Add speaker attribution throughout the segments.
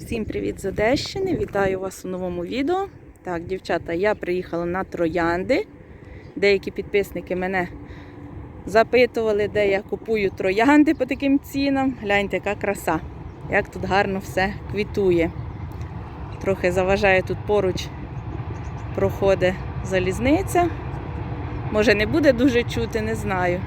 Speaker 1: Всім привіт з Одещини! Вітаю вас у новому відео. Так, дівчата, я приїхала на троянди. Деякі підписники мене запитували, де я купую троянди по таким цінам. Гляньте, яка краса, як тут гарно все квітує. Трохи заважає тут поруч проходить залізниця. Може не буде дуже чути, не знаю.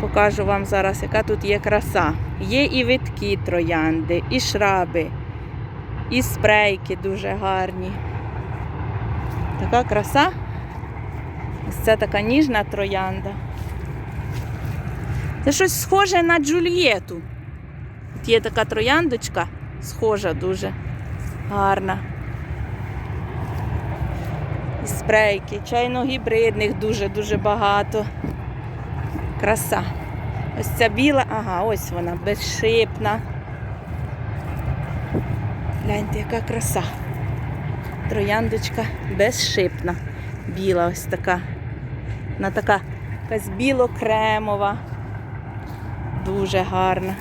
Speaker 1: Покажу вам зараз, яка тут є краса. Є і виткі троянди, і шраби, і спрейки дуже гарні. Така краса. Ось це така ніжна троянда. Це щось схоже на Джульєту. Тут є така трояндочка, схожа дуже гарна. І спрейки, чайно-гібридних дуже-дуже багато. Краса. Ось ця біла, ага, ось вона, безшипна. Гляньте, яка краса. Трояндочка безшипна. Біла ось така. Вона така якась біло-кремова. Дуже гарна.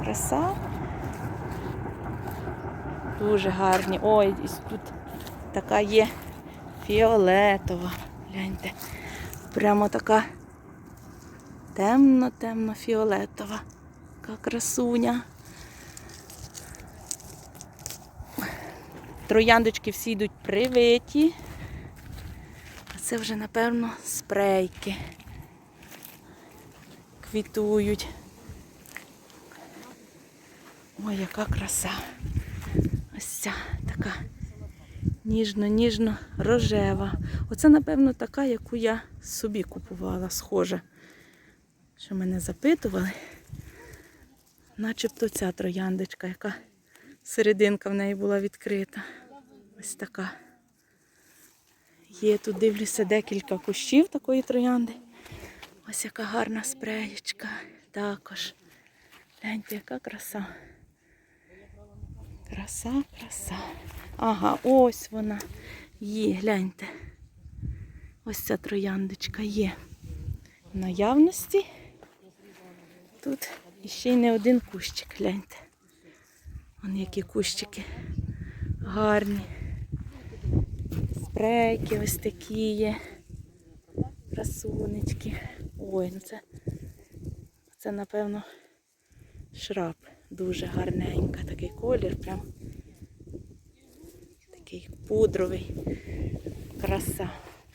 Speaker 1: Краса. Дуже гарні. Ой, тут така є фіолетова. Гляньте. Прямо така темно-темно-фіолетова. Така красуня. Трояндочки всі йдуть привиті. А це вже, напевно, спрейки. Квітують. Ой, яка краса. Ось ця така ніжно-ніжно рожева. Оце, напевно, така, яку я собі купувала, схожа. Що мене запитували. Начебто ця трояндочка, яка серединка в неї була відкрита. Ось така. Є тут, дивлюся, декілька кущів такої троянди. Ось яка гарна спреєчка. Також. Гляньте, яка краса. Краса, краса. Ага, ось вона є, гляньте. Ось ця трояндочка є в наявності. Тут іще й не один кущик, гляньте. Вон які кущики гарні. Спрейки ось такі є. Красунечки. Ой, ну це, це напевно, шраб. Дуже гарненька, такий колір, прям такий пудровий. Краса.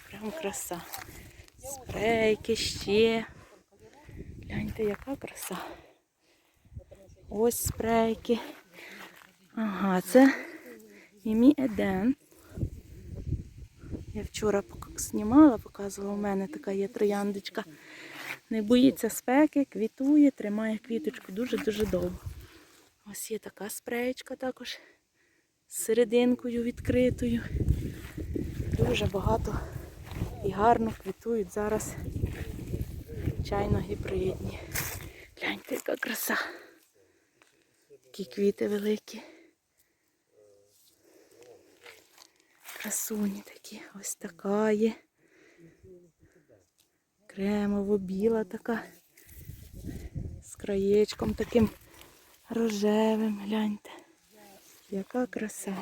Speaker 1: Прям краса. Спрейки ще. Гляньте, яка краса. Ось спрейки. Ага, це Мімі Еден. Я вчора знімала, показувала, у мене така є трояндочка. Не боїться спеки, квітує, тримає квіточку дуже-дуже довго. Ось є така спреєчка також з серединкою відкритою. Дуже багато і гарно квітують зараз чайно-гібридні. Гляньте, яка краса. Такі квіти великі. Красуні такі. Ось така є. Кремово-біла така. З краєчком таким рожевим. Гляньте. Яка краса.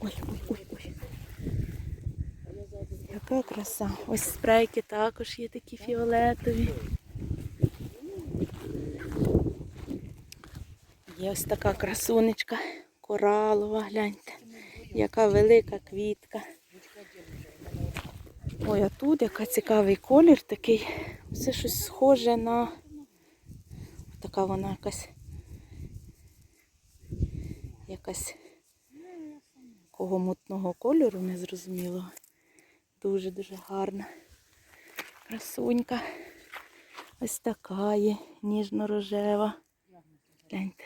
Speaker 1: Ой, ой, ой. Яка краса. Ось спрейки також є такі фіолетові. Є ось така красунечка коралова, гляньте. Яка велика квітка. Ой, а тут яка цікавий колір такий. Це щось схоже на така вона якась якась кого мутного кольору незрозумілого. Дуже-дуже гарна. Красунька. Ось така є, ніжно-рожева. Гляньте.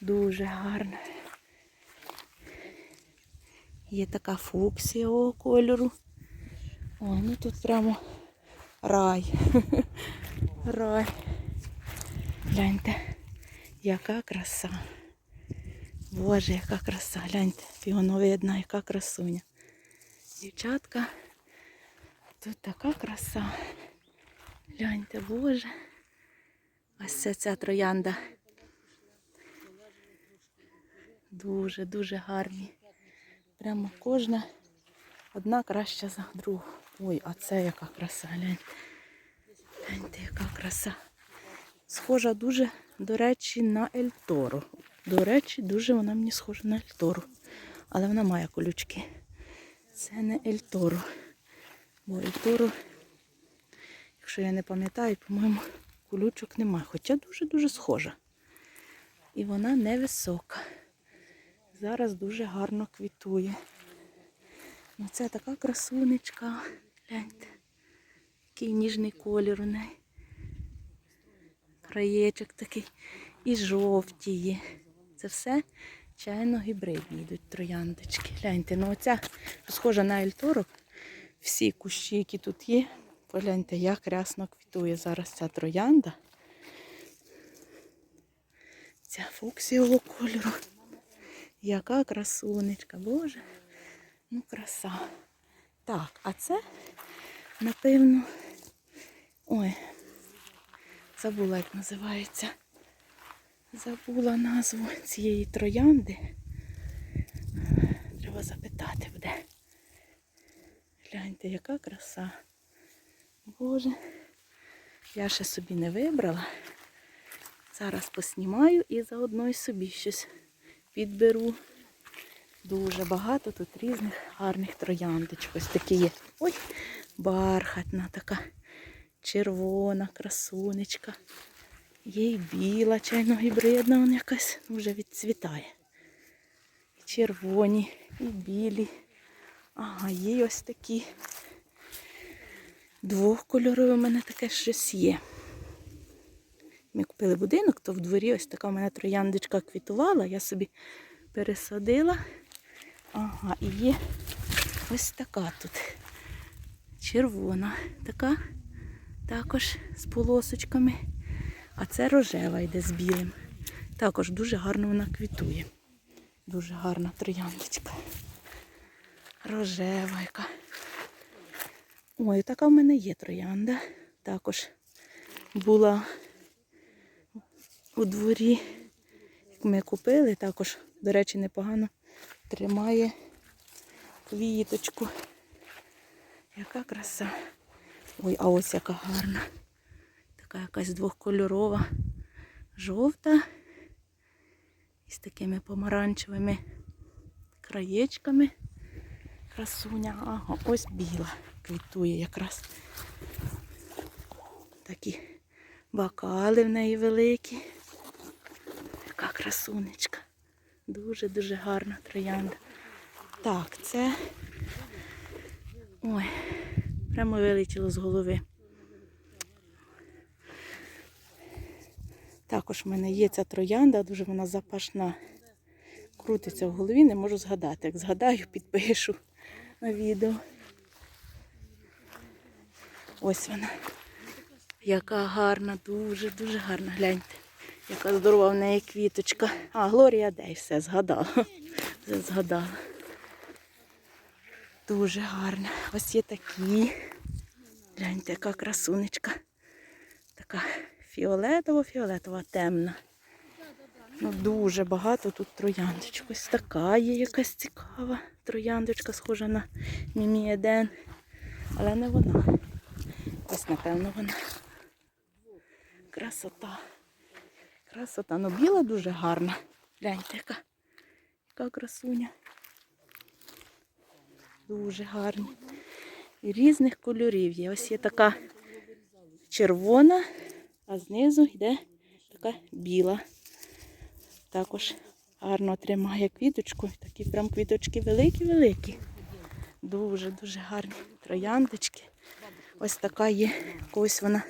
Speaker 1: Дуже гарна. Є така фуксіового кольору. Ой, ну тут прямо рай. Рай. Гляньте, яка краса. Боже, яка краса. Гляньте, фіоновидна, яка красуня. Дівчатка, тут така краса. Гляньте, Боже. Ось це ця троянда. Дуже, дуже гарні. Прямо кожна одна краща за другу. Ой, а це яка краса, гляньте. Гляньте, яка краса. Схожа дуже, до речі, на Ельтору. До речі, дуже вона мені схожа на Ельтору. Але вона має колючки. Це не Ельтору. Бо Ельтору, якщо я не пам'ятаю, по-моєму, колючок немає. Хоча дуже-дуже схожа. І вона невисока. Зараз дуже гарно квітує. Ну, це така красунечка. Гляньте. Який ніжний колір у неї. Краєчок такий. І жовті є. Це все чайно гібридні йдуть трояндочки. Гляньте, ну оця схожа на ельтору. Всі кущі, які тут є. Погляньте, як рясно квітує зараз ця троянда. Ця фуксіового кольору. Яка красунечка, Боже. Ну, краса. Так, а це, напевно, ой, забула, як називається. Забула назву цієї троянди. Треба запитати буде. Гляньте, яка краса. Боже. Я ще собі не вибрала. Зараз поснімаю і заодно й собі щось підберу. Дуже багато тут різних гарних трояндочок. Ось такі є. Ой, бархатна така, червона красунечка. Є і біла, чайно-гібридна, вона якась вже відцвітає. І червоні, і білі. Ага, є й ось такі. Двохкольорові у мене таке щось є. Ми купили будинок, то в дворі ось така у мене трояндочка квітувала, я собі пересадила. Ага, і є ось така тут. Червона. Така також з полосочками. А це рожева йде з білим. Також дуже гарно вона квітує. Дуже гарна трояндочка. Рожева яка. Ой, така в мене є троянда. Також була у дворі, ми купили, також, до речі, непогано тримає квіточку. Яка краса. Ой, а ось яка гарна. Така якась двохкольорова, жовта із такими помаранчевими краєчками. Красуня. Ага, ось біла квітує якраз. Такі бокали в неї великі. Яка красунечка. Дуже-дуже гарна троянда. Так, це. Ой, прямо вилетіло з голови. Також в мене є ця троянда, дуже вона запашна. Крутиться в голові, не можу згадати. Як згадаю, підпишу на відео. Ось вона. Яка гарна, дуже-дуже гарна. Гляньте, яка здорова в неї квіточка. А, Глорія Дей, все згадала. Все згадала. Дуже гарна. Ось є такі. Гляньте, яка красунечка. Така фіолетово-фіолетова, темна. Ну, дуже багато тут трояндочок. Ось така є якась цікава трояндочка, схожа на Мімі Еден. Але не вона. Ось, напевно, вона. Красота. Красота. Ну, біла дуже гарна. Гляньте, яка, яка красуня. Дуже гарні. І різних кольорів є. Ось є така червона, а знизу йде така біла. Також гарно тримає квіточку. Такі прям квіточки великі-великі. Дуже-дуже гарні трояндочки. Ось така є. Ось вона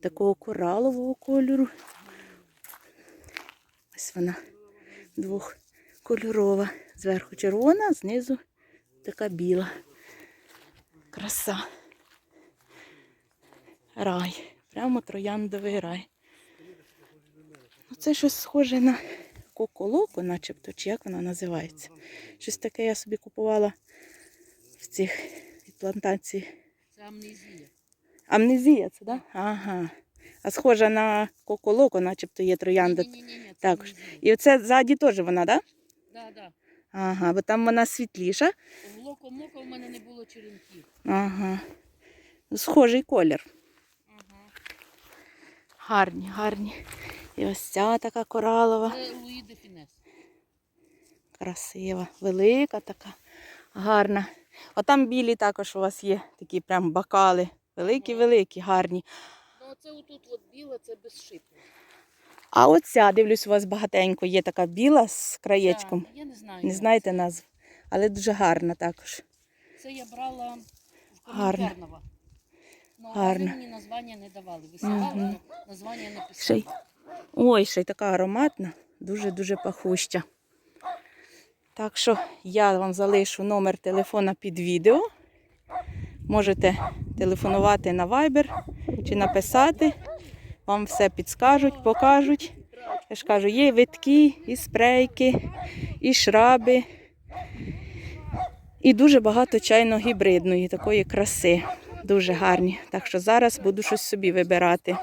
Speaker 1: такого коралового кольору. Ось вона двохкольорова. Зверху червона, знизу така біла. Краса. Рай. Прямо трояндовий рай. Ну, Це щось схоже на коколоко, начебто, чи як вона називається. Щось таке я собі купувала в цих від плантацій.
Speaker 2: Це амнезія.
Speaker 1: Амнезія це, так? Да? Ага. А схожа на коколоко, начебто є троянда.
Speaker 2: Ні-ні-ні, це
Speaker 1: також. І оце ззаді теж вона, так? Да?
Speaker 2: Да, да.
Speaker 1: Ага, бо там вона світліша.
Speaker 2: В локо-моко в мене не було черенків.
Speaker 1: Ага. Схожий колір. Гарні, гарні. І ось ця така коралова. Красива, велика така, гарна. А там білі також у вас є такі прям бокали. Великі-великі, гарні.
Speaker 2: Ну, оце отут от біле, це без шипу.
Speaker 1: А оця, дивлюсь, у вас багатенько є така біла з краєчком.
Speaker 2: Да, я не знаю.
Speaker 1: Не знаєте
Speaker 2: це.
Speaker 1: назв, але дуже гарна також.
Speaker 2: Це я брала в
Speaker 1: Гарно.
Speaker 2: Ну,
Speaker 1: Гарно.
Speaker 2: мені названня не давали. Висилали,
Speaker 1: Мгм.
Speaker 2: названня не
Speaker 1: Ще й-. Ой, ще й така ароматна, дуже-дуже пахуща. Так що я вам залишу номер телефона під відео. Можете телефонувати на Viber чи написати. Вам все підскажуть, покажуть. Я ж кажу, є витки, і спрейки, і шраби. І дуже багато чайно-гібридної такої краси. Дуже гарні. Так що зараз буду щось собі вибирати.